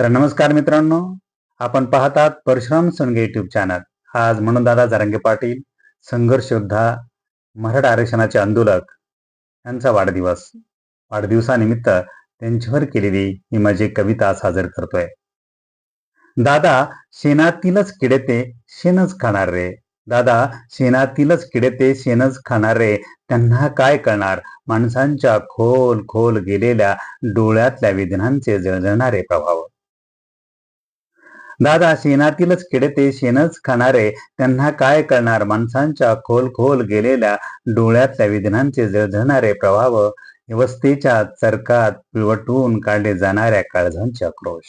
तर नमस्कार मित्रांनो आपण पाहतात परशुराम सोनगे युट्यूब चॅनल आज म्हणून दादा जरांगे पाटील संघर्ष योद्धा मराठा आरक्षणाचे आंदोलक यांचा वाढदिवस. वाढदिवसानिमित्त त्यांच्यावर केलेली ही माझी कविता सादर करतोय. दादा शेणातीलच किडे ते शेणच खाणार रे. दादा शेणातीलच किडे ते शेणच खाणार रे. त्यांना काय कळणार माणसांच्या खोल खोल गेलेल्या डोळ्यातल्या वेदनांचे जळजळणारे प्रभाव. दादा शेणातीलच किडे ते शेणच खाणारे त्यांना काय करणार? माणसांच्या खोल खोल गेलेल्या डोळ्यातल्या विधनांचे जळझणारे प्रभाव व्यवस्थेच्या चरकात पिळवटून काढले जाणाऱ्या काळजांचे आक्रोश.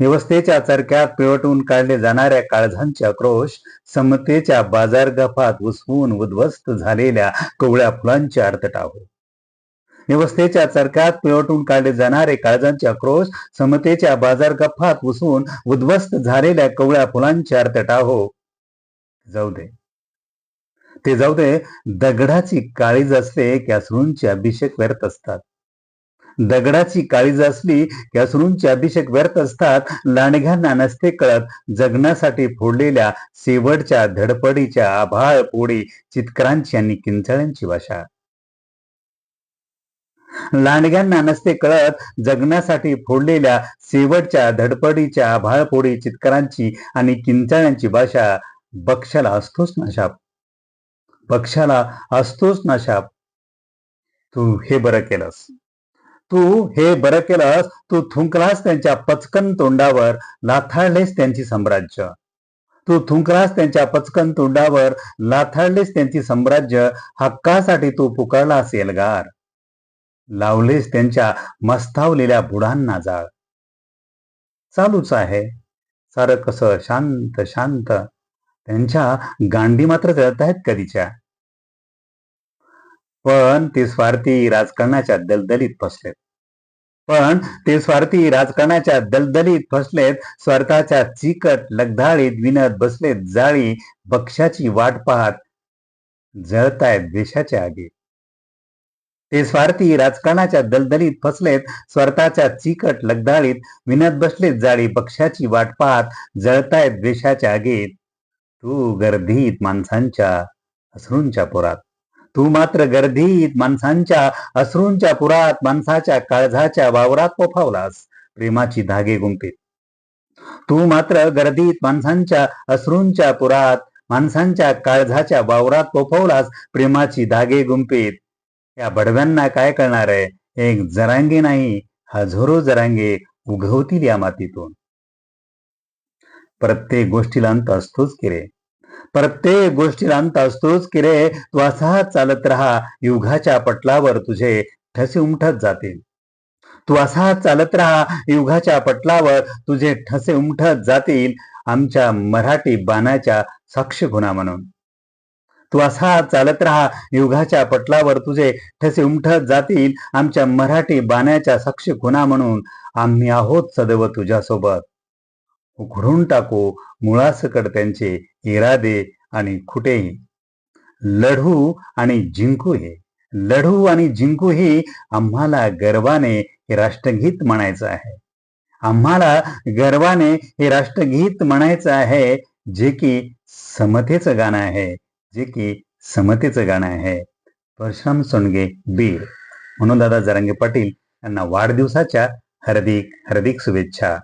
व्यवस्थेच्या चरक्यात पिवटून काढले जाणाऱ्या काळजांचे आक्रोश समतेच्या बाजारगफात उसवून उद्ध्वस्त झालेल्या कोवळ्या फुलांचे अर्थटाहो व्यवस्थेच्या चरक्यात पिळवटून काढले जाणारे काळजांचे आक्रोश समतेच्या बाजार गप्पात उसवून उद्ध्वस्त झालेल्या कोवळ्या फुलांचे अर्थटाहो जाऊ दे. ते जाऊ दे दगडाची काळीज असते की अश्रूंचे अभिषेक व्यर्थ असतात. दगडाची काळीज असली की अश्रूंचे अभिषेक व्यर्थ असतात लांडघ्यांना नसते कळत जगण्यासाठी फोडलेल्या शेवटच्या धडपडीच्या आभाळ पोळी चितकरांची आणि किंचळ्यांची भाषा लांडग्यांना नसते कळत जगण्यासाठी फोडलेल्या शेवटच्या धडपडीच्या भाळपोडी चितकरांची आणि किंचाळ्यांची भाषा बक्षाला असतोच ना शाप. पक्षाला असतोच ना शाप. तू हे बरं केलंस. तू हे बरं केलंस. तू थुंकलास त्यांच्या पचकन तोंडावर लाथाळलेस त्यांची साम्राज्य. तू थुंकलास त्यांच्या पचकन तोंडावर लाथाळलेस त्यांची साम्राज्य. हक्कासाठी तू असेल गार लावलेस त्यांच्या मस्तावलेल्या बुडांना जाळ. चालूच आहे. सारं कसं शांत शांत. त्यांच्या गांडी मात्र जळतायत कधीच्या. पण ते स्वार्थी राजकारणाच्या दलदलीत फसलेत. पण ते स्वार्थी राजकारणाच्या दलदलीत फसलेत. स्वार्थाच्या चिकट लगधाळीत विनत बसलेत जाळी बक्षाची वाट पाहत जळतायत देशाच्या आगीत ते स्वार्थी राजकारणाच्या दलदलीत फसलेत स्वार्थाच्या चिकट लगदाळीत विनत बसलेत जाळी पक्षाची वाट पाहत जळतायत द्वेषाच्या आगीत. तू गर्दीत माणसांच्या अश्रूंच्या पुरात. तू मात्र गर्दीत माणसांच्या अश्रूंच्या पुरात माणसाच्या काळजाच्या वावरात पोफावलास प्रेमाची धागे गुंपीत तू मात्र गर्दीत माणसांच्या अश्रूंच्या पुरात माणसांच्या काळजाच्या वावरात पोफवलास प्रेमाची धागे गुंपीत या बडव्यांना काय करणार आहे? एक जरांगे नाही हजारो जरांगे उगवतील या मातीतून. प्रत्येक गोष्टीला अंत असतोच की रे. प्रत्येक गोष्टीला अंत असतोच की रे. तू असा चालत राहा युगाच्या पटलावर तुझे ठसे उमटत जातील. तू असा चालत राहा युगाच्या पटलावर तुझे ठसे उमटत जातील आमच्या मराठी बाणाच्या साक्ष गुणा म्हणून. तू असा चालत राहा युगाच्या पटलावर तुझे ठसे उमठत जातील आमच्या मराठी बाण्याच्या साक्षी खुना म्हणून. आम्ही आहोत सदैव तुझ्यासोबत. उघडून टाकू मुळासकट त्यांचे इरादे आणि खुटेही. लढू आणि जिंकू हे. लढू आणि जिंकू ही आम्हाला गर्वाने हे राष्ट्रगीत म्हणायचं आहे. आम्हाला गर्वाने हे राष्ट्रगीत म्हणायचं आहे जे की समतेचं गाणं आहे. जे की समतेचं गाणं आहे. परशुराम सोनगे बीड म्हणून दादा जरांगे पाटील यांना वाढदिवसाच्या हार्दिक हार्दिक शुभेच्छा.